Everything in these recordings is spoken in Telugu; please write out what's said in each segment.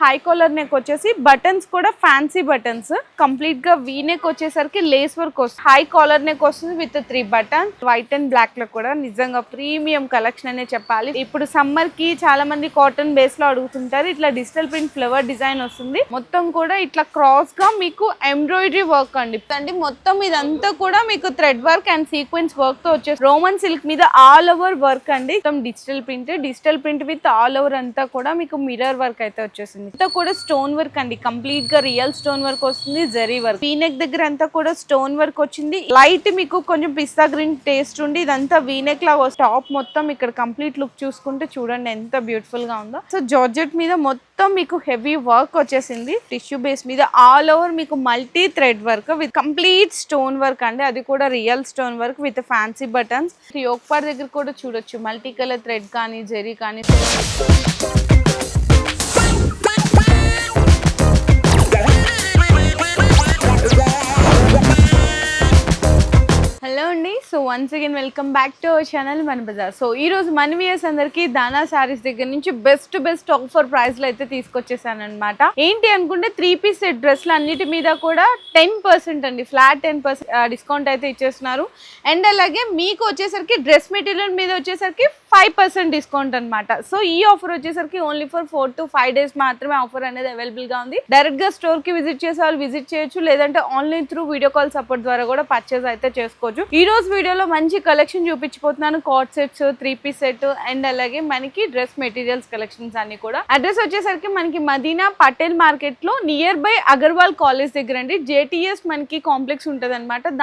హై కాలర్ నెక్ వచ్చేసి బటన్స్ కూడా ఫ్యాన్సీ బటన్స్ కంప్లీట్గా వీ నెక్ వచ్చేసరికి లేస్ వర్క్ వస్తుంది. హై కాలర్ నెక్ వస్తుంది with three buttons white and బ్లాక్లో కూడా నిజంగా ప్రీమియం కలెక్షన్ అనే చెప్పాలి. ఇప్పుడు సమ్మర్కి చాలా మంది కాటన్ బేస్లో అడుగుతుంటారు. ఇట్లా డిజిటల్ ప్రింట్ ఫ్లవర్ డిజైన్ వస్తుంది. మొత్తం కూడా ఇట్లా క్రాస్గా మీకు ఎంబ్రాయిడరీ వర్క్ అండి. అండి మొత్తం ఇదంతా కూడా మీకు థ్రెడ్ వర్క్ అండ్ సీక్వెన్స్ వర్క్తో వచ్చేసి రోమన్ సిల్క్ మీద ఆల్ ఓవర్ వర్క్ అండి. మొత్తం digital print digital print with all over అంతా కూడా మీకు మిర్రర్ వర్క్ అయితే వచ్చేసింది. అంతా కూడా స్టోన్ వర్క్ అండి. కంప్లీట్గా రియల్ స్టోన్ వర్క్ వస్తుంది జరీ వర్క్. వీనెక్ దగ్గర అంతా కూడా స్టోన్ వర్క్ వచ్చింది. లైట్ మీకు కొంచెం పిస్తా గ్రీన్ టేస్ట్ ఉండి ఇదంతా వీనెక్ లా టాప్ మొత్తం ఇక్కడ కంప్లీట్ లుక్ చూసుకుంటే చూడండి ఎంత బ్యూటిఫుల్గా ఉందో. సో జార్జెట్ మీద మొత్తం మీకు హెవీ వర్క్ వచ్చేసింది. టిష్యూ బేస్ మీద ఆల్ ఓవర్ మీకు multi thread work with complete stone work అండి. అది కూడా real stone work with fancy buttons. యోక్పార్ దగ్గర కూడా చూడొచ్చు. మల్టీ కలర్ థ్రెడ్ కానీ జెరీ కానీ. హలో అండి. So once again welcome back to our channel Mana Bazaar. So ఈరోజు మన వియర్స్ అందరికీ దానా శారీస్ దగ్గర నుంచి బెస్ట్ బెస్ట్ ఆఫర్ ప్రైస్లో అయితే తీసుకొచ్చేసాను అనమాట ఏంటి అనుకుంటే త్రీ పీస్ సెట్ డ్రెస్లు అన్నిటి మీద కూడా టెన్ పర్సెంట్ అండి. ఫ్లాట్ టెన్ పర్సెంట్ డిస్కౌంట్ అయితే ఇచ్చేస్తున్నారు. అండ్ అలాగే మీకు వచ్చేసరికి డ్రెస్ మెటీరియల్ మీద వచ్చేసరికి ఫైవ్ పర్సెంట్ డిస్కౌంట్ అనమాట సో ఈ ఆఫర్ వచ్చేసరికి only for four to five days మాత్రమే ఆఫర్ అనేది అవైలబుల్గా ఉంది. డైరెక్ట్గా స్టోర్కి విజిట్ చేసే వాళ్ళు విజిట్ చేయొచ్చు లేదంటే online through video call support ద్వారా కూడా పర్చేస్ అయితే చేసుకోవచ్చు. ఈ రోజు వీడియోలో మంచి collection చూపించిపోతున్నాను cord sets three piece set and అలాగే మనకి డ్రెస్ మెటీరియల్స్ కలెక్షన్స్ అన్ని కూడా. అడ్రస్ వచ్చేసరికి మనకి మదీనా పటేల్ మార్కెట్లో నియర్ బై అగర్వాల్ కాలేజ్ దగ్గర అండి. జేటీఎస్ మనకి కాంప్లెక్స్ ఉంటది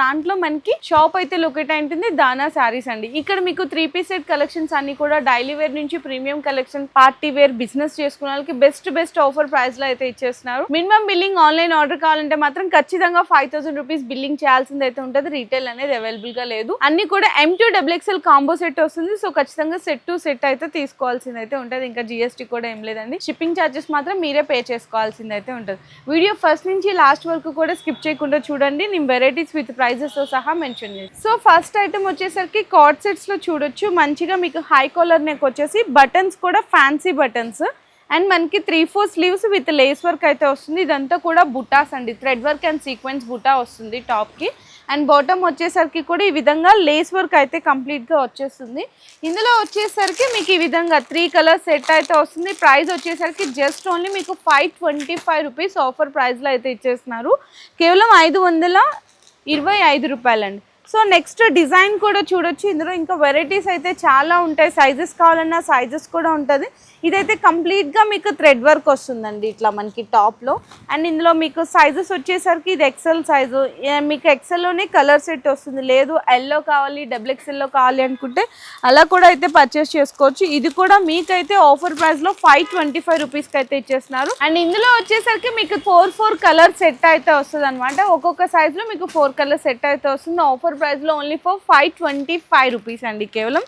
దాంట్లో మనకి షాప్ అయితే లొకేట్ అయింటుంది దానా శారీస్ అండి. ఇక్కడ మీకు త్రీ పీస్ సెట్ కలెక్షన్స్ అన్ని కూడా డైలీ వేర్ నుంచి premium collection party wear business చేసుకున్న వాళ్ళకి బెస్ట్ బెస్ట్ ఆఫర్ ప్రైస్లో అయితే ఇచ్చేస్తున్నారు. మినిమం బిల్లింగ్ ఆన్లైన్ ఆర్డర్ కావాలంటే మాత్రం ఖచ్చితంగా ఫైవ్ థౌసండ్ రూపీస్ బిల్లింగ్ చేయాల్సింది అయితే ఉంటుంది. రీటైల్ అనేది అవైలబుల్గా లేదు. అన్ని కూడా M to double XL XL combo set వస్తుంది. సో ఖచ్చితంగా సెట్ టు సెట్ అయితే తీసుకోవాల్సింది అయితే ఉంటుంది. ఇంకా జిఎస్టీ కూడా ఏం లేదండి. షిప్పింగ్ ఛార్జెస్ మాత్రం మీరే పే చేసుకోవాల్సింది అయితే ఉంటుంది. వీడియో ఫస్ట్ నుంచి లాస్ట్ వరకు కూడా స్కిప్ చేయకుండా చూడండి. నేను వెరైటీస్ విత్ ప్రైజెస్తో సహా మెన్షన్ చేస్తాను. సో ఫస్ట్ ఐటమ్ వచ్చేసరికి కార్డ్ సెట్స్లో చూడొచ్చు. మంచిగా మీకు హై కాలర్ నెక్ వచ్చేసి బటన్స్ కూడా ఫ్యాన్సీ బటన్స్ అండ్ మనకి three four sleeves with lace work అయితే వస్తుంది. ఇదంతా కూడా బుటాస్ అండి. థ్రెడ్ వర్క్ అండ్ సీక్వెన్స్ బుటా వస్తుంది టాప్కి అండ్ బాటమ్ వచ్చేసరికి కూడా ఈ విధంగా లేస్ వర్క్ అయితే కంప్లీట్గా వచ్చేస్తుంది. ఇందులో వచ్చేసరికి మీకు ఈ విధంగా త్రీ కలర్ సెట్ అయితే వస్తుంది. ప్రైస్ వచ్చేసరికి జస్ట్ ఓన్లీ మీకు five twenty five rupees offer ప్రైస్లో అయితే ఇచ్చేస్తున్నారు. కేవలం ఐదు వందల ఇరవై ఐదు రూపాయలండి. సో నెక్స్ట్ డిజైన్ కూడా చూడొచ్చు. ఇందులో ఇంకా వెరైటీస్ అయితే చాలా ఉంటాయి. సైజెస్ కావాలన్నా సైజెస్ కూడా ఉంటుంది. ఇదైతే కంప్లీట్గా మీకు థ్రెడ్ వర్క్ వస్తుందండి ఇట్లా మనకి టాప్లో అండ్ ఇందులో మీకు సైజెస్ వచ్చేసరికి ఇది ఎక్సెల్ సైజు మీకు ఎక్సెల్లోనే కలర్ సెట్ వస్తుంది. లేదు ఎల్లో కావాలి డబుల్ ఎక్సెల్లో కావాలి అనుకుంటే అలా కూడా అయితే పర్చేస్ చేసుకోవచ్చు. ఇది కూడా మీకైతే ఆఫర్ ప్రైస్లో ఫైవ్ ట్వంటీ ఫైవ్ రూపీస్కి అయితే ఇచ్చేస్తున్నారు. అండ్ ఇందులో వచ్చేసరికి మీకు ఫోర్ ఫోర్ కలర్ సెట్ అయితే వస్తుంది అనమాట ఒక్కొక్క సైజులో మీకు ఫోర్ కలర్ సెట్ అయితే వస్తుంది. ఆఫర్ ప్రైస్లో only for five twenty five rupees అండి కేవలం.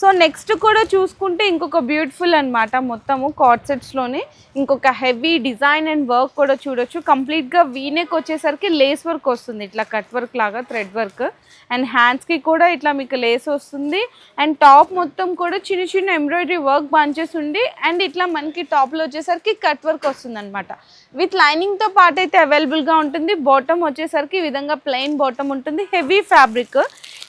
సో నెక్స్ట్ కూడా చూసుకుంటే ఇంకొక బ్యూటిఫుల్ అనమాట మొత్తము కార్డ్సెట్స్లోనే ఇంకొక హెవీ డిజైన్ అండ్ వర్క్ కూడా చూడొచ్చు. కంప్లీట్గా వీనెక్ వచ్చేసరికి లేస్ వర్క్ వస్తుంది. ఇట్లా కట్ వర్క్ లాగా థ్రెడ్ వర్క్ అండ్ హ్యాండ్స్కి కూడా ఇట్లా మీకు లేస్ వస్తుంది. అండ్ టాప్ మొత్తం కూడా చిన్న చిన్న ఎంబ్రాయిడరీ వర్క్ బంచెస్ ఉండి అండ్ ఇట్లా మనకి టాప్లో వచ్చేసరికి కట్ వర్క్ వస్తుంది అనమాట విత్ లైనింగ్తో పాటు అయితే అవైలబుల్గా ఉంటుంది. బాటమ్ వచ్చేసరికి ఈ విధంగా ప్లెయిన్ బాటమ్ ఉంటుంది. హెవీ ఫ్యాబ్రిక్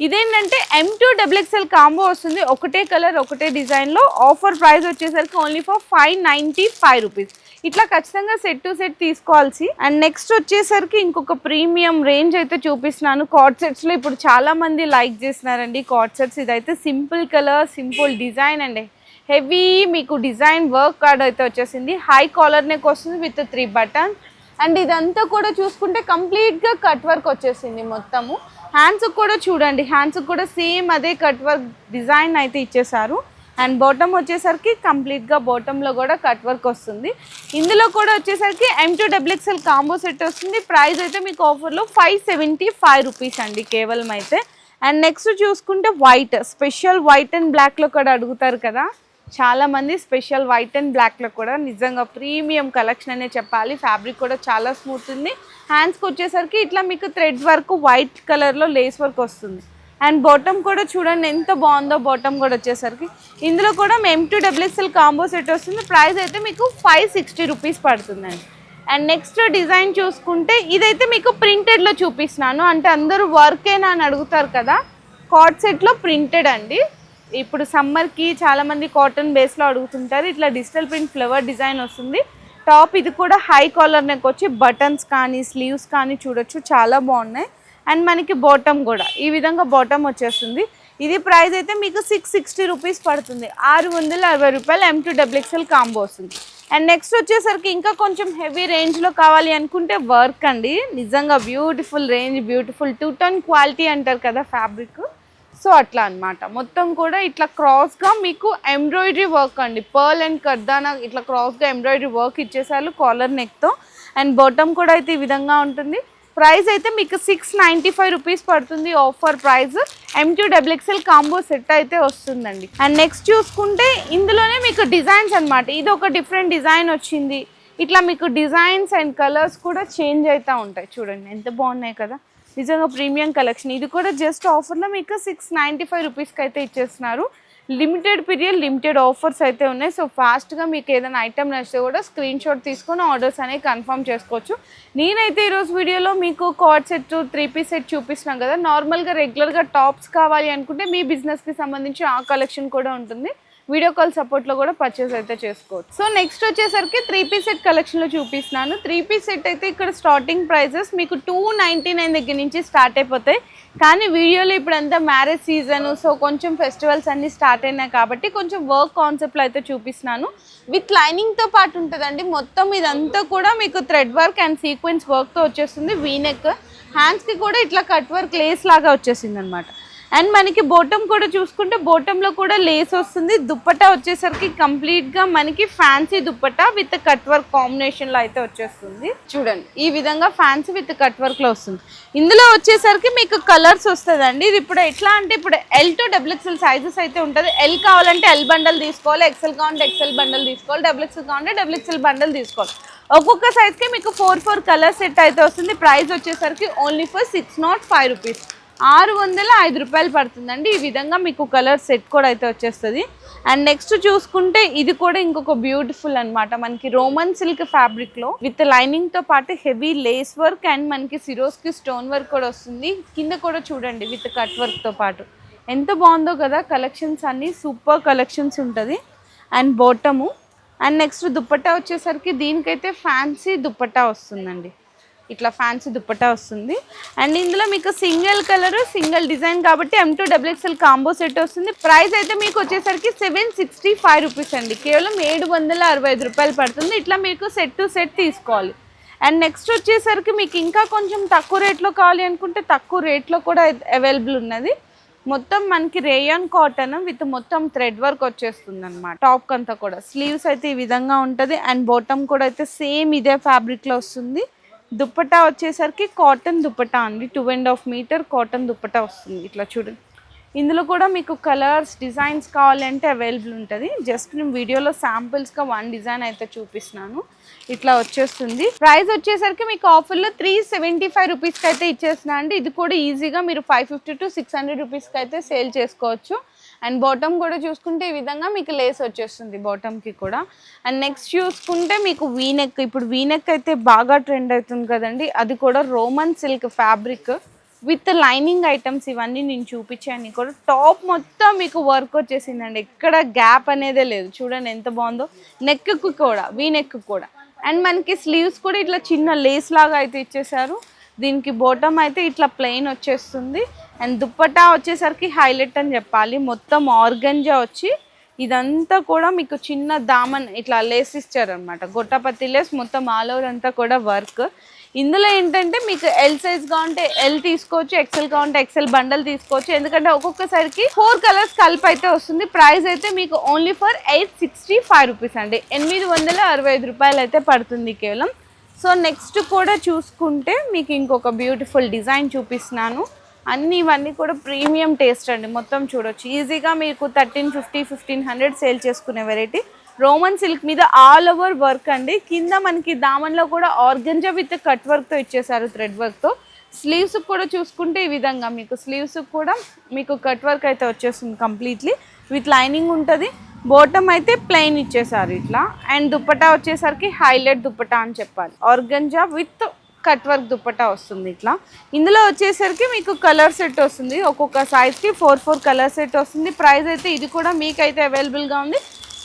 ఇదేంటంటే M to double XL XL combo వస్తుంది. ఒకటే కలర్ ఒకటే డిజైన్లో ఆఫర్ ప్రైస్ వచ్చేసరికి only for five ninety five rupees ఇట్లా ఖచ్చితంగా సెట్ టు సెట్ తీసుకోవాల్సి అండ్ నెక్స్ట్ వచ్చేసరికి ఇంకొక ప్రీమియం రేంజ్ అయితే చూపిస్తున్నాను. కార్డ్ సెట్స్లో ఇప్పుడు చాలామంది లైక్ చేస్తున్నారండి కార్డ్ సెట్స్ ఇదైతే సింపుల్ కలర్ సింపుల్ డిజైన్ అండి. హెవీ మీకు డిజైన్ వర్క్ కార్డ్ అయితే వచ్చేసింది. హై కాలర్ నెక్ వస్తుంది విత్ త్రీ బటన్ అండ్ ఇదంతా కూడా చూసుకుంటే కంప్లీట్గా కట్ వర్క్ వచ్చేసింది మొత్తము. హ్యాండ్స్కి కూడా చూడండి. హ్యాండ్స్కి కూడా సేమ్ అదే కట్ వర్క్ డిజైన్ అయితే ఇచ్చేసారు అండ్ బాటమ్ వచ్చేసరికి కంప్లీట్గా బాటంలో కూడా కట్ వర్క్ వస్తుంది. ఇందులో కూడా వచ్చేసరికి M to double XL combo set వస్తుంది. ప్రైస్ అయితే మీకు ఆఫర్లో ఫైవ్ సెవెంటీ ఫైవ్ రూపీస్ అండి కేవలం అయితే. అండ్ నెక్స్ట్ చూసుకుంటే వైట్ స్పెషల్ వైట్ అండ్ బ్లాక్లో కూడా అడుగుతారు కదా. చాలామంది స్పెషల్ వైట్ అండ్ బ్లాక్లో కూడా నిజంగా ప్రీమియం కలెక్షన్ అనే చెప్పాలి. ఫ్యాబ్రిక్ కూడా చాలా స్మూత్ ఉంది. హ్యాండ్స్కి వచ్చేసరికి ఇట్లా మీకు థ్రెడ్ వర్క్ వైట్ కలర్లో లేస్ వర్క్ వస్తుంది. అండ్ బాటమ్ కూడా చూడండి ఎంత బాగుందో బాటమ్ కూడా వచ్చేసరికి. ఇందులో కూడా M to double XL combo set వస్తుంది. ప్రైస్ అయితే మీకు ఫైవ్ సిక్స్టీ రూపీస్ పడుతుందండి. అండ్ నెక్స్ట్ డిజైన్ చూసుకుంటే ఇదైతే మీకు ప్రింటెడ్లో చూపిస్తున్నాను. అంటే అందరూ వర్కేనా అని అడుగుతారు కదా కాట్ సెట్లో ప్రింటెడ్ అండి. ఇప్పుడు సమ్మర్కి చాలామంది కాటన్ బేస్లో అడుగుతుంటారు. ఇట్లా డిజిటల్ ప్రింట్ ఫ్లవర్ డిజైన్ వస్తుంది. టాప్ ఇది కూడా హై కాలర్ నెక్ వచ్చి బటన్స్ కానీ స్లీవ్స్ కానీ చూడొచ్చు. చాలా బాగున్నాయి. అండ్ మనకి బాటమ్ కూడా. ఈ విధంగా బాటమ్ వచ్చేస్తుంది. ఇది ప్రైస్ అయితే మీకు సిక్స్ సిక్స్టీ రూపీస్ పడుతుంది. ఆరు వందల అరవై రూపాయలు M to double XL combo వస్తుంది. అండ్ నెక్స్ట్ వచ్చేసరికి ఇంకా కొంచెం హెవీ రేంజ్లో కావాలి అనుకుంటే వర్క్ అండి. నిజంగా beautiful range beautiful two tone quality అంటారు కదా ఫ్యాబ్రిక్ సో అట్లా అన్నమాట. మొత్తం కూడా ఇట్లా క్రాస్గా మీకు ఎంబ్రాయిడరీ వర్క్ అండి. పర్ల్ అండ్ కర్దానా ఇట్లా క్రాస్గా ఎంబ్రాయిడరీ వర్క్ ఇచ్చేసారు కాలర్ నెక్తో అండ్ బాటమ్ కూడా అయితే ఈ విధంగా ఉంటుంది. ప్రైస్ అయితే మీకు సిక్స్ నైంటీ ఫైవ్ రూపీస్ పడుతుంది offer price M to double XL combo set అయితే వస్తుందండి. అండ్ నెక్స్ట్ చూసుకుంటే ఇందులోనే మీకు డిజైన్స్ అనమాట ఇది ఒక డిఫరెంట్ డిజైన్ వచ్చింది. ఇట్లా మీకు డిజైన్స్ అండ్ కలర్స్ కూడా చేంజ్ అవుతూ ఉంటాయి. చూడండి ఎంత బాగున్నాయి కదా. నిజంగా ప్రీమియం కలెక్షన్. ఇది కూడా జస్ట్ ఆఫర్లో మీకు సిక్స్ నైంటీ ఫైవ్ రూపీస్కి అయితే ఇచ్చేస్తున్నారు. లిమిటెడ్ పీరియడ్ లిమిటెడ్ ఆఫర్స్ అయితే ఉన్నాయి. సో ఫాస్ట్గా మీకు ఏదైనా ఐటమ్ నచ్చితే కూడా స్క్రీన్ షాట్ తీసుకొని ఆర్డర్స్ అనేవి కన్ఫర్మ్ చేసుకోవచ్చు. నేనైతే ఈరోజు వీడియోలో మీకు cord set three piece set చూపిస్తున్నాం కదా. నార్మల్గా రెగ్యులర్గా టాప్స్ కావాలి అనుకుంటే మీ బిజినెస్కి సంబంధించి ఆ కలెక్షన్ కూడా ఉంటుంది. వీడియో కాల్ సపోర్ట్లో కూడా పర్చేస్ అయితే చేసుకోవచ్చు. సో నెక్స్ట్ వచ్చేసరికి త్రీ పీస్ సెట్ కలెక్షన్లో చూపిస్తున్నాను. త్రీ పీస్ సెట్ అయితే ఇక్కడ స్టార్టింగ్ ప్రైజెస్ మీకు టూ నైంటీ నైన్ దగ్గర నుంచి స్టార్ట్ అయిపోతాయి. కానీ వీడియోలో ఇప్పుడు అంతా మ్యారేజ్ సీజన్ సో కొంచెం ఫెస్టివల్స్ అన్నీ స్టార్ట్ అయినాయి కాబట్టి కొంచెం వర్క్ కాన్సెప్ట్లో అయితే చూపిస్తున్నాను. విత్ లైనింగ్తో పాటు ఉంటుందండి. మొత్తం ఇదంతా కూడా మీకు థ్రెడ్ వర్క్ అండ్ సీక్వెన్స్ వర్క్తో వచ్చేస్తుంది. వీనెక్ హ్యాండ్స్కి కూడా ఇట్లా కట్ వర్క్ లేస్ లాగా వచ్చేసింది అనమాట అండ్ మనకి బోటం కూడా చూసుకుంటే బోటంలో కూడా లేస్ వస్తుంది. దుప్పటా వచ్చేసరికి కంప్లీట్గా మనకి fancy dupatta with cut work కాంబినేషన్లో అయితే వచ్చేస్తుంది. చూడండి. ఈ విధంగా ఫ్యాన్సీ విత్ కట్ వర్క్లో వస్తుంది. ఇందులో వచ్చేసరికి మీకు కలర్స్ వస్తుందండి. ఇది ఇప్పుడు ఎట్లా అంటే ఇప్పుడు ఎల్ టు డబ్ల్యూఎక్స్ఎల్ సైజెస్ అయితే ఉంటుంది. ఎల్ కావాలంటే ఎల్ బండల్ తీసుకోవాలి. ఎక్సెల్ కావాలంటే ఎక్సెల్ బండల్ తీసుకోవాలి. డబ్ల్యూఎక్స్ఎల్ కావాలంటే డబ్ల్యూఎక్స్ఎల్ బండల్ తీసుకోవాలి. ఒక్కొక్క సైజ్కి మీకు ఫోర్ ఫోర్ కలర్ సెట్ అయితే వస్తుంది. ప్రైస్ వచ్చేసరికి only for six nought five rupees ఆరు వందల ఐదు రూపాయలు పడుతుందండి. ఈ విధంగా మీకు కలర్ సెట్ కూడా అయితే వచ్చేస్తుంది. అండ్ నెక్స్ట్ చూసుకుంటే ఇది కూడా ఇంకొక బ్యూటిఫుల్ అనమాట మనకి రోమన్ సిల్క్ ఫ్యాబ్రిక్లో విత్ లైనింగ్తో పాటు హెవీ లేస్ వర్క్ అండ్ మనకి సిరోస్కి స్టోన్ వర్క్ కూడా వస్తుంది. కింద కూడా చూడండి విత్ కట్ వర్క్తో పాటు. ఎంత బాగుందో కదా కలెక్షన్స్ అన్నీ సూపర్ కలెక్షన్స్ ఉంటుంది. And bottom and next dupatta వచ్చేసరికి దీనికైతే ఫ్యాన్సీ దుప్పట్టా వస్తుందండి. ఇట్లా ఫ్యాన్సీ దుప్పట్టా వస్తుంది. అండ్ ఇందులో మీకు సింగిల్ కలర్ సింగిల్ డిజైన్ కాబట్టి M to double XL combo set వస్తుంది. ప్రైస్ అయితే మీకు వచ్చేసరికి సెవెన్ సిక్స్టీ ఫైవ్ రూపీస్ అండి. కేవలం ఏడు వందల అరవై ఐదు రూపాయలు పడుతుంది. ఇట్లా మీకు సెట్ టు సెట్ తీసుకోవాలి. అండ్ నెక్స్ట్ వచ్చేసరికి మీకు ఇంకా కొంచెం తక్కువ రేట్లో కావాలి అనుకుంటే తక్కువ రేట్లో కూడా అవైలబుల్ ఉన్నది. మొత్తం మనకి రేయాన్ కాటన్ విత్ మొత్తం థ్రెడ్ వర్క్ వచ్చేస్తుంది అనమాట టాప్ అంతా కూడా. స్లీవ్స్ అయితే ఈ విధంగా ఉంటుంది. అండ్ బాటమ్ కూడా అయితే సేమ్ ఇదే ఫ్యాబ్రిక్లో వస్తుంది. దుప్పటా వచ్చేసరికి కాటన్ దుప్పటా అండి. Two and half metre cotton dupatta వస్తుంది. ఇట్లా చూడండి ఇందులో కూడా మీకు కలర్స్ డిజైన్స్ కావాలంటే అవైలబుల్ ఉంటుంది. జస్ట్ నేను వీడియోలో శాంపుల్స్గా వన్ డిజైన్ అయితే చూపిస్తున్నాను. ఇట్లా వచ్చేస్తుంది. ప్రైస్ వచ్చేసరికి మీకు ఆఫర్లో త్రీ సెవెంటీ ఫైవ్ రూపీస్కి అయితే ఇచ్చేస్తున్నా అండి. ఇది కూడా ఈజీగా మీరు five fifty to six hundred రూపీస్కి అయితే సేల్ చేసుకోవచ్చు. అండ్ బాటమ్ కూడా చూసుకుంటే ఈ విధంగా మీకు లేస్ వచ్చేస్తుంది బాటమ్కి కూడా. అండ్ నెక్స్ట్ చూసుకుంటే మీకు వీనెక్ ఇప్పుడు వీనెక్ అయితే బాగా ట్రెండ్ అవుతుంది కదండి. అది కూడా Roman silk fabric with lining items ఇవన్నీ నేను చూపించాను. కూడా టాప్ మొత్తం మీకు వర్క్ వచ్చేసిందండి. ఎక్కడ గ్యాప్ అనేదే లేదు. చూడండి ఎంత బాగుందో. నెక్కి కూడా వీ నెక్ కూడా. అండ్ మనకి స్లీవ్స్ కూడా ఇట్లా చిన్న లేస్ లాగా అయితే ఇచ్చేసారు దీనికి బోటమ్ అయితే ఇట్లా ప్లెయిన్ వచ్చేస్తుంది. అండ్ దుప్పటా వచ్చేసరికి హైలైట్ అని చెప్పాలి. మొత్తం ఆర్గంజా వచ్చి ఇదంతా కూడా మీకు చిన్న దామన్ ఇట్లా లేస్ ఇచ్చారనమాట గొట్టపత్తి లేస్ మొత్తం ఆల్ ఓవర్ అంతా కూడా వర్క్ ఇందులో ఏంటంటే మీకు ఎల్ సైజ్ ఉంటే ఎల్ తీసుకోవచ్చు ఎక్సెల్ ఉంటే ఎక్సెల్ బండల్ తీసుకోవచ్చు. ఎందుకంటే ఒక్కొక్కసారికి ఫోర్ కలర్స్ కలిపి అయితే వస్తుంది. ప్రైస్ అయితే మీకు only for eight sixty five rupees అండి. ఎనిమిది వందల అరవై ఐదు రూపాయలు అయితే పడుతుంది కేవలం. సో నెక్స్ట్ కూడా చూసుకుంటే మీకు ఇంకొక బ్యూటిఫుల్ డిజైన్ చూపిస్తున్నాను. అన్ని ఇవన్నీ కూడా ప్రీమియం టేస్ట్ అండి. మొత్తం చూడొచ్చు. ఈజీగా మీకు thirteen fifty fifteen hundred sale చేసుకునే వెరైటీ. రోమన్ సిల్క్ మీద ఆల్ ఓవర్ వర్క్ అండి. కింద మనకి దామన్లో కూడా ఆర్గంజా విత్ కట్ వర్క్తో ఇచ్చేసారు థ్రెడ్ వర్క్తో. స్లీవ్స్ కూడా చూసుకుంటే ఈ విధంగా మీకు స్లీవ్స్ కూడా మీకు కట్ వర్క్ అయితే వచ్చేస్తుంది కంప్లీట్లీ. విత్ లైనింగ్ ఉంటుంది. బాటమ్ అయితే ప్లెయిన్ ఇచ్చేసారు ఇట్లా. అండ్ దుప్పటా వచ్చేసరికి హైలైట్ దుప్పటా అని చెప్పాలి. Organza with cut work dupatta వస్తుంది ఇట్లా. ఇందులో వచ్చేసరికి మీకు కలర్ సెట్ వస్తుంది. ఒక్కొక్క సైజ్కి ఫోర్ ఫోర్ కలర్ సెట్ వస్తుంది. ప్రైస్ అయితే ఇది కూడా మీకైతే అవైలబుల్గా ఉంది.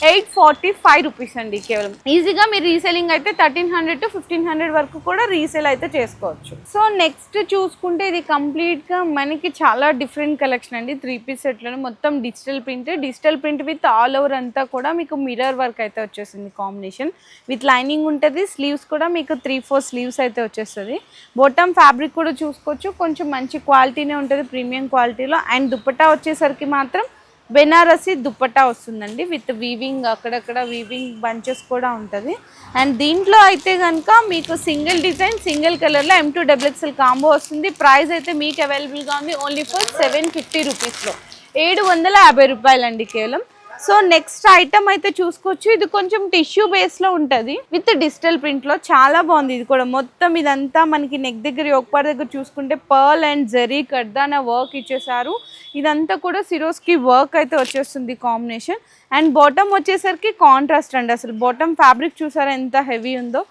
ఎయిట్ ఫార్టీ ఫైవ్ రూపీస్ అండి కేవలం. ఈజీగా మీరు రీసేలింగ్ అయితే thirteen hundred to fifteen hundred వరకు కూడా రీసేల్ అయితే చేసుకోవచ్చు. సో నెక్స్ట్ చూసుకుంటే ఇది కంప్లీట్గా మనకి చాలా డిఫరెంట్ కలెక్షన్ అండి. త్రీ పీస్ సెట్లను మొత్తం digital print. Digital print with all over అంతా కూడా మీకు మిర్రర్ వర్క్ అయితే వచ్చేసింది కాంబినేషన్. విత్ లైనింగ్ ఉంటుంది. స్లీవ్స్ కూడా మీకు త్రీ ఫోర్ స్లీవ్స్ అయితే వచ్చేస్తుంది. బొటమ్ ఫ్యాబ్రిక్ కూడా చూసుకోవచ్చు. కొంచెం మంచి క్వాలిటీనే ఉంటుంది ప్రీమియం క్వాలిటీలో. అండ్ దుప్పటా వచ్చేసరికి మాత్రం బెనారసి దుప్పటా వస్తుందండి విత్ వీవింగ్ అక్కడక్కడ వీవింగ్ బంచెస్ కూడా ఉంటుంది. అండ్ దీంట్లో అయితే కనుక మీకు సింగిల్ డిజైన్ సింగిల్ కలర్లో M to double XL XL combo వస్తుంది. ప్రైస్ అయితే మీకు అవైలబుల్గా ఉంది ఓన్లీ ఫర్ సెవెన్ ఫిఫ్టీ రూపీస్లో ఏడు వందల యాభై రూపాయలండి కేవలం. సో నెక్స్ట్ ఐటమ్ అయితే చూసుకోవచ్చు. ఇది కొంచెం టిష్యూ బేస్లో ఉంటుంది. విత్ డిజిటల్ ప్రింట్లో చాలా బాగుంది. ఇది కూడా మొత్తం ఇదంతా మనకి నెక్ దగ్గర ఒకపారి దగ్గర చూసుకుంటే పర్ల్ అండ్ జరీ కడ్దాన వర్క్ ఇచ్చేసారు ఇదంతా కూడా సిరోస్కి వర్క్ అయితే వచ్చేస్తుంది కాంబినేషన్ అండ్ బాటమ్ వచ్చేసరికి కాంట్రాస్ట్ అండి. అసలు బాటమ్ ఫ్యాబ్రిక్ చూసారా ఎంత హెవీ ఉందో?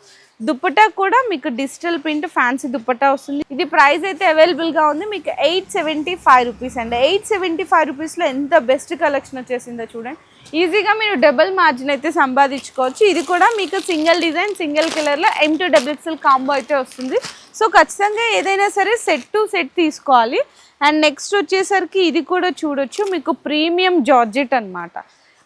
దుప్పటా కూడా మీకు డిజిటల్ ప్రింట్ ఫ్యాన్సీ దుప్పటా వస్తుంది. ఇది ప్రైస్ అయితే అవైలబుల్గా ఉంది. మీకు ఎయిట్ సెవెంటీ ఫైవ్ రూపీస్ అండి. ఎయిట్ సెవెంటీ ఫైవ్ రూపీస్లో ఎంత బెస్ట్ కలెక్షన్ వచ్చేసిందో చూడండి. ఈజీగా మీరు డబుల్ మార్జిన్ అయితే సంపాదించుకోవచ్చు. ఇది కూడా మీకు సింగిల్ డిజైన్ సింగిల్ కలర్లో M to double XL combo అయితే వస్తుంది. సో ఖచ్చితంగా ఏదైనా సరే సెట్ టు సెట్ తీసుకోవాలి. అండ్ నెక్స్ట్ వచ్చేసరికి ఇది కూడా చూడొచ్చు మీకు ప్రీమియం జార్జెట్ అన్నమాట.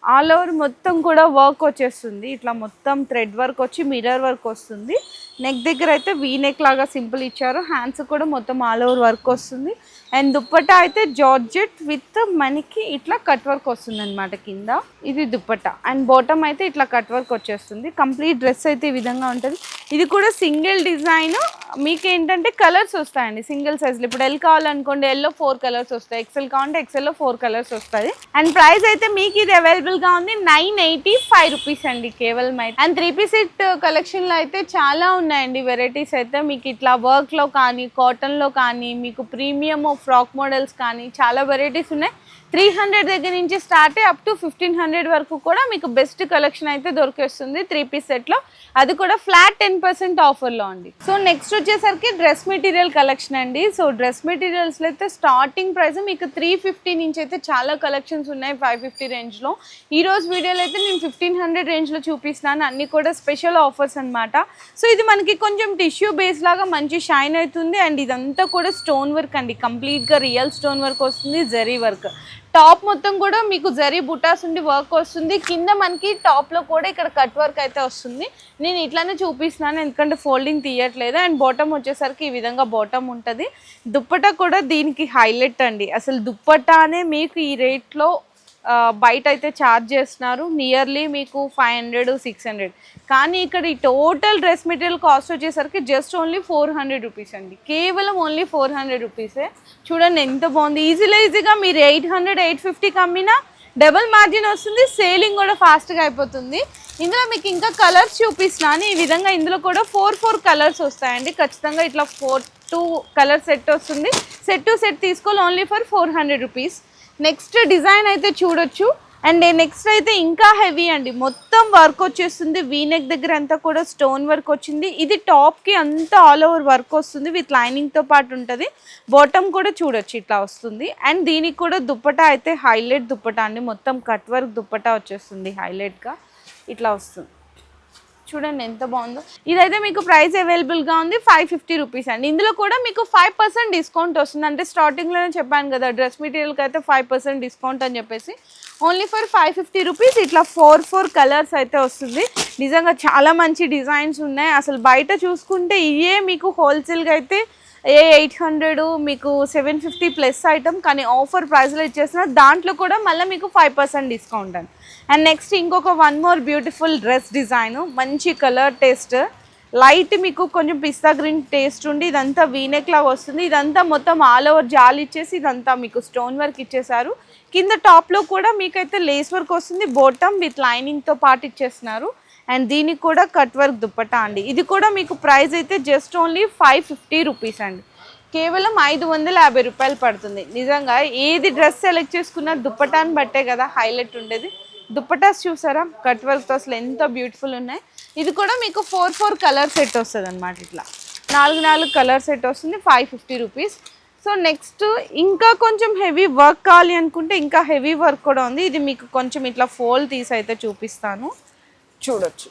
ఆల్ ఓవర్ మొత్తం కూడా వర్క్ వచ్చేస్తుంది. ఇట్లా మొత్తం థ్రెడ్ వర్క్ వచ్చి మిర్రర్ వర్క్ వస్తుంది. నెక్ దగ్గర అయితే వీ నెక్ లాగా సింపుల్ ఇచ్చారు. హ్యాండ్స్ కూడా మొత్తం ఆల్ ఓవర్ వర్క్ వస్తుంది. అండ్ దుప్పట్టా అయితే జార్జెట్ విత్ మనకి ఇట్లా కట్ వర్క్ వస్తుంది అనమాట కింద. ఇది దుప్పట్టా. అండ్ బాటమ్ అయితే ఇట్లా కట్ వర్క్ వచ్చేస్తుంది. కంప్లీట్ డ్రెస్ అయితే ఈ విధంగా ఉంటుంది. ఇది కూడా సింగిల్ డిజైన్. మీకు ఏంటంటే కలర్స్ వస్తాయండి. సింగిల్ సైజ్లో ఇప్పుడు ఎల్ కావాలనుకోండి ఎల్లో ఫోర్ కలర్స్ వస్తాయి. ఎక్సెల్ కావాలంటే ఎక్సెల్లో ఫోర్ కలర్స్ వస్తాయి. అండ్ ప్రైస్ అయితే మీకు ఇది అవైలబుల్గా ఉంది. నైన్ ఎయిటీ ఫైవ్ రూపీస్ అండి కేవలం అయితే. అండ్ త్రీ పీస్ సెట్ కలెక్షన్లో అయితే చాలా ఉన్నాయండి. వెరైటీస్ అయితే మీకు ఇట్లా వర్క్లో కానీ కాటన్లో కానీ మీకు ప్రీమియం ఫ్రాక్ మోడల్స్ కానీ చాలా వెరైటీస్ ఉన్నాయి. త్రీ హండ్రెడ్ దగ్గర నుంచి start up to fifteen hundred వరకు కూడా మీకు బెస్ట్ కలెక్షన్ అయితే దొరికేస్తుంది త్రీ పీస్ సెట్లో. అది కూడా ఫ్లాట్ టెన్ పర్సెంట్ ఆఫర్లో అండి. సో నెక్స్ట్ వచ్చేసరికి డ్రెస్ మెటీరియల్ కలెక్షన్ అండి. సో డ్రెస్ మెటీరియల్స్లో అయితే స్టార్టింగ్ ప్రైస్ మీకు త్రీ ఫిఫ్టీ నుంచి అయితే చాలా కలెక్షన్స్ ఉన్నాయి ఫైవ్ ఫిఫ్టీ రేంజ్లో. ఈరోజు వీడియోలో అయితే నేను ఫిఫ్టీన్ హండ్రెడ్ రేంజ్లో చూపిస్తున్నాను. అన్ని కూడా స్పెషల్ ఆఫర్స్ అన్నమాట. సో ఇది మనకి కొంచెం టిష్యూ బేస్ లాగా మంచి షైన్ అవుతుంది. అండ్ ఇదంతా కూడా స్టోన్ వర్క్ అండి. కంప్లీట్గా రియల్ స్టోన్ వర్క్ వస్తుంది. జరీ వర్క్. టాప్ మొత్తం కూడా మీకు జరీ బుటాస్ ఉండి వర్క్ వస్తుంది. కింద మనకి టాప్లో కూడా ఇక్కడ కట్ వర్క్ అయితే వస్తుంది. నేను ఇట్లానే చూపిస్తున్నాను. ఎందుకంటే ఫోల్డింగ్ తీయట్లేదు. అండ్ బాటమ్ వచ్చేసరికి ఈ విధంగా బాటమ్ ఉంటుంది. దుప్పట కూడా దీనికి హైలైట్ అండి. అసలు దుప్పటానే మీకు ఈ రేట్లో బయట అయితే ఛార్జ్ చేస్తున్నారు. నియర్లీ మీకు ఫైవ్ హండ్రెడ్ సిక్స్ హండ్రెడ్ కానీ ఇక్కడ ఈ టోటల్ డ్రెస్ మెటీరియల్ కాస్ట్ వచ్చేసరికి just only four hundred rupees అండి. కేవలం ఓన్లీ ఫోర్ హండ్రెడ్ రూపీసే చూడండి ఎంత బాగుంది. ఈజీలో ఈజీగా మీరు ఎయిట్ హండ్రెడ్ ఎయిట్ ఫిఫ్టీకి అమ్మినా డబుల్ మార్జిన్ వస్తుంది. సేలింగ్ కూడా ఫాస్ట్గా అయిపోతుంది. ఇందులో మీకు ఇంకా కలర్స్ చూపిస్తున్నాను ఈ విధంగా ఇందులో కూడా ఫోర్ ఫోర్ కలర్స్ వస్తాయండి. ఖచ్చితంగా ఇట్లా ఫోర్ టూ కలర్ సెట్ వస్తుంది. సెట్ టు సెట్ తీసుకోవాలి. Only for four hundred rupees next design అయితే చూడొచ్చు. అండ్ నెక్స్ట్ అయితే ఇంకా హెవీ అండి. మొత్తం వర్క్ వచ్చేస్తుంది. వీనెక్ దగ్గర అంతా కూడా స్టోన్ వర్క్ వచ్చింది. ఇది టాప్కి అంతా ఆల్ ఓవర్ వర్క్ వస్తుంది. విత్ లైనింగ్తో పాటు ఉంటుంది. బాటమ్ కూడా చూడొచ్చు. ఇట్లా వస్తుంది. అండ్ దీనికి కూడా దుప్పటా అయితే హైలైట్ దుప్పటా అండి. మొత్తం కట్ వర్క్ దుప్పటా వచ్చేస్తుంది హైలైట్గా ఇట్లా వస్తుంది. చూడండి ఎంత బాగుందో. ఇదైతే మీకు ప్రైస్ అవైలబుల్గా ఉంది ఫైవ్ ఫిఫ్టీ రూపీస్ అండి. ఇందులో కూడా మీకు ఫైవ్ పర్సెంట్ డిస్కౌంట్ వస్తుంది. అంటే స్టార్టింగ్లోనే చెప్పాను కదా డ్రెస్ మెటీరియల్కి అయితే ఫైవ్ పర్సెంట్ డిస్కౌంట్ అని చెప్పేసి. Only for five fifty rupees ఇట్లా ఫోర్ ఫోర్ కలర్స్ అయితే వస్తుంది. నిజంగా చాలా మంచి డిజైన్స్ ఉన్నాయి. అసలు బయట చూసుకుంటే ఇవే మీకు హోల్సేల్గా అయితే ఏ ఎయిట్ హండ్రెడ్ మీకు సెవెన్ ఫిఫ్టీ ప్లస్ ఐటమ్ కానీ ఆఫర్ ప్రైస్లో ఇచ్చేసిన దాంట్లో కూడా మళ్ళీ మీకు ఫైవ్ పర్సెంట్ డిస్కౌంట్ అండి. అండ్ నెక్స్ట్ ఇంకొక one more beautiful dress design మంచి కలర్ టేస్ట్ లైట్ మీకు కొంచెం పిస్తా గ్రీన్ టేస్ట్ ఉండి ఇదంతా వీనెక్ లాగా వస్తుంది. ఇదంతా మొత్తం ఆల్ ఓవర్ జాల్ ఇచ్చేసి ఇదంతా మీకు స్టోన్ వర్క్ ఇచ్చేసారు కింద టాప్లో కూడా మీకైతే లేస్ వర్క్ వస్తుంది. బోటమ్ విత్ లైనింగ్తో పాటు ఇచ్చేస్తున్నారు. అండ్ దీనికి కూడా కట్ వర్క్ దుప్పటా అండి. ఇది కూడా మీకు ప్రైస్ అయితే just only five fifty rupees అండి. కేవలం ఐదు వందల యాభై రూపాయలు పడుతుంది. నిజంగా ఏది డ్రెస్ సెలెక్ట్ చేసుకున్నా దుప్పటాన్ని బట్టే కదా హైలైట్ ఉండేది. దుప్పటాస్ చూసారా? కట్ వర్క్తో అసలు ఎంత బ్యూటిఫుల్ ఉన్నాయి. ఇది కూడా మీకు ఫోర్ ఫోర్ కలర్ సెట్ వస్తుంది అనమాట ఇట్లా. నాలుగు నాలుగు కలర్ సెట్ వస్తుంది five fifty rupees so next ఇంకా కొంచెం హెవీ వర్క్ కావాలి అనుకుంటే ఇంకా హెవీ వర్క్ కూడా ఉంది. ఇది మీకు కొంచెం ఇట్లా ఫోల్ తీసి అయితే చూపిస్తాను. చూడొచ్చు.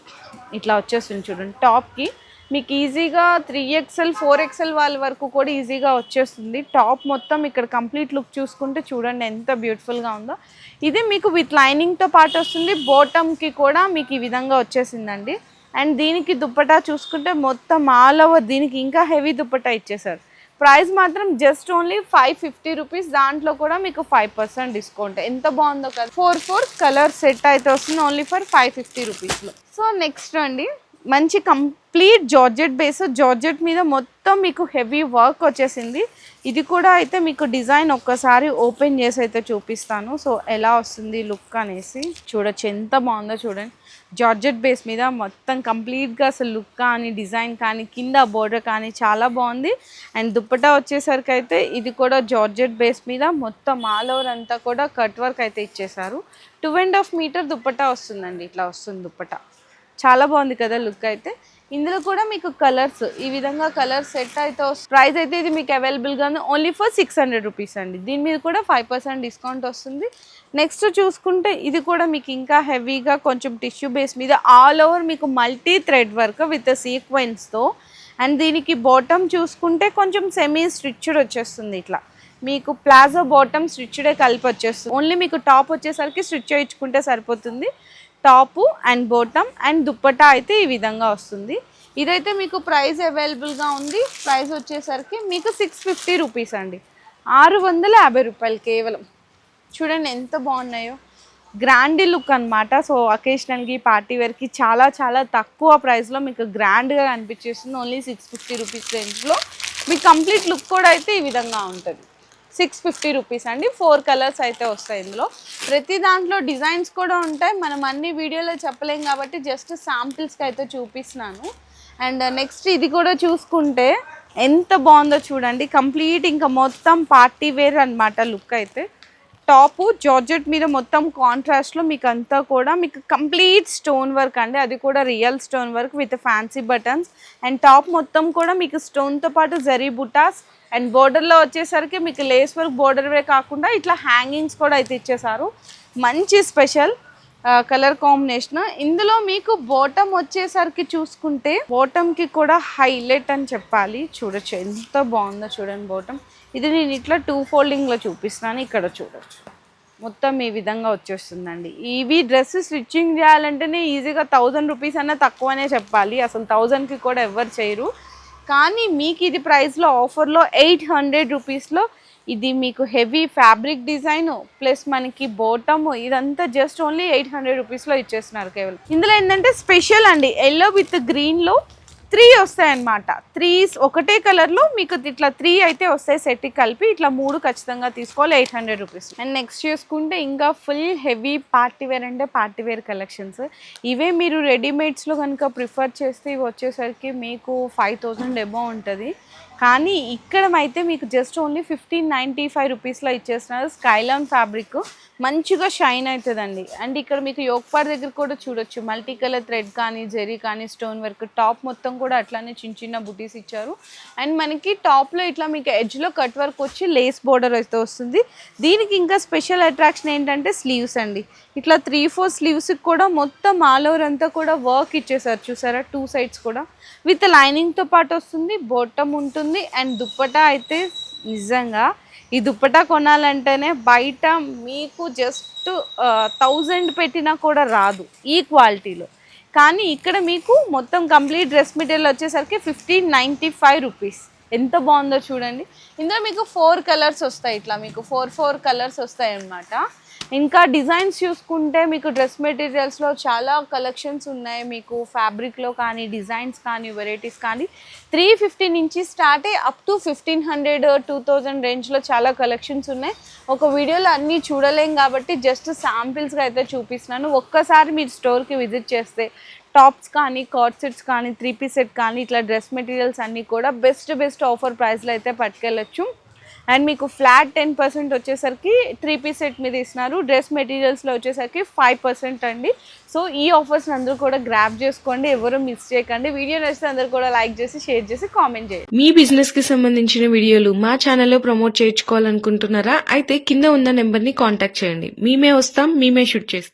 ఇట్లా వచ్చేస్తుంది చూడండి టాప్కి మీకు ఈజీగా త్రీ ఎక్స్ఎల్ ఫోర్ ఎక్స్ఎల్ వాళ్ళ వరకు కూడా ఈజీగా వచ్చేస్తుంది. టాప్ మొత్తం ఇక్కడ కంప్లీట్ లుక్ చూసుకుంటే చూడండి ఎంత బ్యూటిఫుల్గా ఉందో. ఇది మీకు విత్ లైనింగ్తో పాటు వస్తుంది. బోటమ్కి కూడా మీకు ఈ విధంగా వచ్చేసిందండి. అండ్ దీనికి దుప్పటా చూసుకుంటే మొత్తం ఆల్ ఓవర్ దీనికి ఇంకా హెవీ దుప్పటా ఇచ్చేసారు ప్రైస్ మాత్రం just only five fifty rupees దాంట్లో కూడా మీకు ఫైవ్ పర్సెంట్ డిస్కౌంట్ ఎంత బాగుందో కదా. ఫోర్ ఫోర్ కలర్ సెట్ అయితే వస్తుంది. ఓన్లీ ఫర్ ఫైవ్ ఫిఫ్టీ రూపీస్లో సో నెక్స్ట్ అండి. మంచి కంప్లీట్ జార్జెట్ బేస్. జార్జెట్ మీద మొత్తం మీకు హెవీ వర్క్ వచ్చేసింది. ఇది కూడా అయితే మీకు డిజైన్ ఒక్కసారి ఓపెన్ చేసి అయితే చూపిస్తాను. సో ఎలా వస్తుంది లుక్ అనేసి. చూడొచ్చు ఎంత బాగుందో చూడండి. జార్జెట్ బేస్ మీద మొత్తం కంప్లీట్గా అసలు లుక్ కానీ డిజైన్ కానీ కింద బోర్డర్ కానీ చాలా బాగుంది. అండ్ దుప్పటా వచ్చేసరికి అయితే ఇది కూడా జార్జెట్ బేస్ మీద మొత్తం ఆల్ ఓవర్ అంతా కూడా కట్ వర్క్ అయితే ఇచ్చేసారు two and half metre dupatta వస్తుందండి. ఇట్లా వస్తుంది దుప్పటా. చాలా బాగుంది కదా లుక్ అయితే. ఇందులో కూడా మీకు కలర్స్ ఈ విధంగా కలర్ సెట్ అయితే ప్రైస్ అయితే ఇది మీకు అవైలబుల్గా ఉంది only for six hundred rupees అండి. దీని మీద కూడా ఫైవ్ పర్సెంట్ డిస్కౌంట్ వస్తుంది. నెక్స్ట్ చూసుకుంటే ఇది కూడా మీకు ఇంకా హెవీగా కొంచెం టిష్యూ బేస్ మీద ఆల్ ఓవర్ మీకు మల్టీ థ్రెడ్ వర్క్ విత్ సీక్వెన్స్తో అండ్ దీనికి బాటమ్ చూసుకుంటే కొంచెం సెమీ స్ట్రిచ్డ్ వచ్చేస్తుంది ఇట్లా. మీకు ప్లాజో బాటమ్ స్టిచ్డే కలిపి వచ్చేస్తుంది. ఓన్లీ మీకు టాప్ వచ్చేసరికి స్టిచ్ చేయించుకుంటే సరిపోతుంది. Top and bottom and dupatta అయితే ఈ విధంగా వస్తుంది. ఇదైతే మీకు ప్రైస్ అవైలబుల్గా ఉంది. ప్రైస్ వచ్చేసరికి మీకు సిక్స్ ఫిఫ్టీ రూపీస్ అండి. ఆరు వందల యాభై రూపాయలు కేవలం. చూడండి ఎంత బాగున్నాయో. గ్రాండ్ లుక్ అనమాట సో అకేషనల్కి పార్టీ వేర్కి చాలా చాలా తక్కువ ప్రైస్లో మీకు గ్రాండ్గా కనిపించేస్తుంది. ఓన్లీ సిక్స్ ఫిఫ్టీ రూపీస్ రేంజ్లో. మీకు కంప్లీట్ లుక్ కూడా అయితే ఈ విధంగా ఉంటుంది. సిక్స్ ఫిఫ్టీ రూపీస్ అండి. ఫోర్ కలర్స్ అయితే వస్తాయి ఇందులో. ప్రతి దాంట్లో డిజైన్స్ కూడా ఉంటాయి. మనం అన్ని వీడియోలో చెప్పలేం కాబట్టి జస్ట్ శాంపిల్స్కి అయితే చూపిస్తున్నాను. అండ్ నెక్స్ట్ ఇది కూడా చూసుకుంటే ఎంత బాగుందో చూడండి. కంప్లీట్ ఇంకా మొత్తం పార్టీ వేర్ అనమాట లుక్ అయితే. టాపు జార్జెట్ మీద మొత్తం కాంట్రాస్ట్లో మీకు అంతా కూడా మీకు కంప్లీట్ స్టోన్ వర్క్ అండి. అది కూడా real stone work with fancy buttons. And top మొత్తం కూడా మీకు స్టోన్తో పాటు జరీ బుటాస్ అండ్ బోర్డర్లో వచ్చేసరికి మీకు లేస్ వర్క్ బోర్డర్వే కాకుండా ఇట్లా హ్యాంగింగ్స్ కూడా అయితే ఇచ్చేసారు మంచి స్పెషల్ కలర్ కాంబినేషన్. ఇందులో మీకు బాటమ్ వచ్చేసరికి చూసుకుంటే బోటంకి కూడా హైలైట్ అని చెప్పాలి. చూడొచ్చు ఎంత బాగుందో చూడండి బాటమ్. ఇది నేను ఇట్లా టూ ఫోల్డింగ్లో చూపిస్తున్నాను ఇక్కడ చూడొచ్చు. మొత్తం ఈ విధంగా వచ్చేస్తుందండి. ఇవి డ్రెస్ స్టిచ్చింగ్ చేయాలంటేనే ఈజీగా థౌజండ్ రూపీస్ అన్న తక్కువనే చెప్పాలి. అసలు థౌజండ్కి కూడా ఎవరు చేయరు. కానీ మీకు ఇది ప్రైస్లో ఆఫర్లో ఎయిట్ హండ్రెడ్ రూపీస్లో ఇది మీకు హెవీ ఫ్యాబ్రిక్ డిజైన్ ప్లస్ మనకి బోటమ్ ఇదంతా జస్ట్ ఓన్లీ ఎయిట్ హండ్రెడ్ రూపీస్లో ఇచ్చేస్తున్నారు కేవలం. ఇందులో ఏంటంటే స్పెషల్ అండి ఎల్లో విత్ గ్రీన్లో త్రీ వస్తాయన్నమాట. త్రీ ఒకటే కలర్లో మీకు ఇట్లా త్రీ అయితే వస్తాయి సెట్కి కలిపి. ఇట్లా మూడు ఖచ్చితంగా తీసుకోవాలి eight hundred rupees and next చూసుకుంటే ఇంకా ఫుల్ హెవీ పార్టీ వేర్ అంటే పార్టీ వేర్ కలెక్షన్స్ ఇవే మీరు రెడీమేడ్స్లో కనుక ప్రిఫర్ చేస్తే ఇవి వచ్చేసరికి మీకు ఫైవ్ థౌజండ్ ఎబో ఉంటుంది. కానీ ఇక్కడ అయితే మీకు just only fifteen ninety five రూపీస్లో ఇచ్చేస్తున్నారు స్కైలాన్ ఫ్యాబ్రిక్ మంచిగా షైన్ అవుతుందండి. అండ్ ఇక్కడ మీకు యోక్పార్ దగ్గర కూడా చూడొచ్చు. మల్టీ కలర్ థ్రెడ్ కానీ జెరీ కానీ స్టోన్ వర్క్ టాప్ మొత్తం కూడా అట్లానే చిన్న చిన్న బుటీస్ ఇచ్చారు. అండ్ మనకి టాప్లో ఇట్లా మీకు ఎడ్జ్లో కట్ వర్క్ వచ్చి లేస్ బోర్డర్ అయితే వస్తుంది. దీనికి ఇంకా స్పెషల్ అట్రాక్షన్ ఏంటంటే స్లీవ్స్ అండి. ఇట్లా త్రీ ఫోర్ స్లీవ్స్కి కూడా మొత్తం ఆల్ ఓవర్ అంతా కూడా వర్క్ ఇచ్చేసారు. చూసారా? టూ సైడ్స్ కూడా. విత్ లైనింగ్తో పాటు వస్తుంది. బొట్టం ఉంటుంది. అండ్ దుప్పటా అయితే నిజంగా ఈ దుప్పటా కొనాలంటేనే బయట మీకు జస్ట్ థౌజండ్ పెట్టినా కూడా రాదు ఈ క్వాలిటీలో. కానీ ఇక్కడ మీకు మొత్తం కంప్లీట్ డ్రెస్ మెటీరియల్ వచ్చేసరికి ఫిఫ్టీన్ నైంటీ ఫైవ్ రూపీస్ ఎంత బాగుందో చూడండి. ఇందులో మీకు ఫోర్ కలర్స్ వస్తాయి ఇట్లా మీకు. ఫోర్ ఫోర్ కలర్స్ వస్తాయి అన్నమాట ఇంకా డిజైన్స్ చూసుకుంటే మీకు డ్రెస్ మెటీరియల్స్లో చాలా కలెక్షన్స్ ఉన్నాయి. మీకు ఫ్యాబ్రిక్లో కానీ డిజైన్స్ కానీ వెరైటీస్ కానీ త్రీ ఫిఫ్టీ నుంచి స్టార్ట్ అయ్యి up to fifteen hundred two thousand రేంజ్లో చాలా కలెక్షన్స్ ఉన్నాయి. ఒక వీడియోలో అన్నీ చూడలేం కాబట్టి జస్ట్ శాంపిల్స్గా అయితే చూపిస్తున్నాను. ఒక్కసారి మీరు స్టోర్కి విజిట్ చేస్తే టాప్స్ కానీ కార్డ్ సెట్స్ కానీ త్రీ పీస్ సెట్ కానీ ఇట్లా డ్రెస్ మెటీరియల్స్ అన్నీ కూడా బెస్ట్ బెస్ట్ ఆఫర్ ప్రైస్లో అయితే పట్టుకెళ్ళొచ్చు. అండ్ మీకు ఫ్లాట్ టెన్ పర్సెంట్ వచ్చేసరికి త్రీ పీస్ సెట్ మీద ఇస్తున్నారు. డ్రెస్ మెటీరియల్స్లో వచ్చేసరికి ఫైవ్ పర్సెంట్ అండి. సో ఈ ఆఫర్స్ని అందరూ కూడా గ్రాప్ చేసుకోండి ఎవరు మిస్ చేయకండి. వీడియో నచ్చితే అందరూ కూడా లైక్ చేసి షేర్ చేసి కామెంట్ చేయండి. మీ బిజినెస్కి సంబంధించిన వీడియోలు మా ఛానల్లో ప్రమోట్ చేయించుకోవాలనుకుంటున్నారా? అయితే కింద ఉన్న నెంబర్ని కాంటాక్ట్ చేయండి. మేమే వస్తాం మేమే షూట్ చేస్తాం.